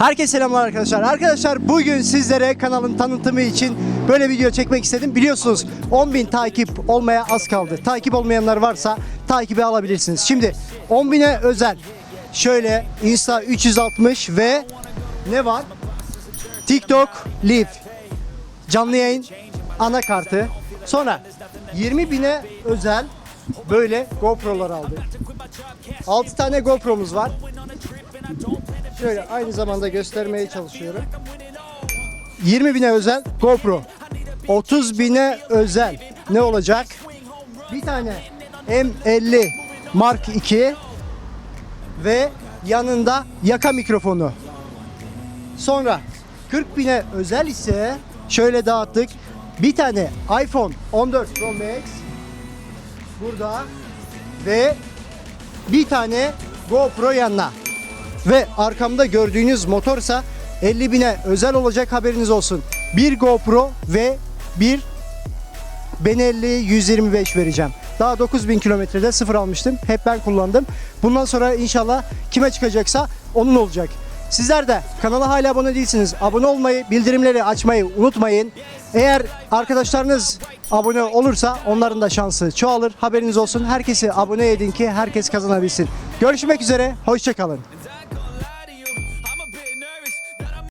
Herkese selamlar arkadaşlar. Arkadaşlar bugün sizlere kanalın tanıtımı için böyle video çekmek istedim. Biliyorsunuz 10.000 takip olmaya az kaldı. Takip olmayanlar varsa takibi alabilirsiniz. Şimdi 10.000'e özel şöyle Insta 360 ve ne var? TikTok Live canlı yayın anakartı. Sonra 20 bine özel böyle GoPro'lar aldık. 6 tane GoPro'muz var. Şöyle aynı zamanda göstermeye çalışıyorum. 20 bine özel GoPro. 30 bine özel ne olacak? Bir tane M50 Mark II ve yanında yaka mikrofonu. Sonra 40 bine özel ise şöyle dağıttık. Bir tane iPhone 14 Pro Max burada ve bir tane GoPro yanına. Ve arkamda gördüğünüz motorsa 50 bine özel olacak haberiniz olsun. Bir GoPro ve bir Benelli 125 vereceğim. Daha 9000 kilometrede sıfır almıştım. Hep ben kullandım. Bundan sonra inşallah kime çıkacaksa onun olacak. Sizler de kanala hala abone değilsiniz. Abone olmayı, bildirimleri açmayı unutmayın. Eğer arkadaşlarınız abone olursa onların da şansı çoğalır. Haberiniz olsun. Herkesi abone edin ki herkes kazanabilsin. Görüşmek üzere. Hoşçakalın.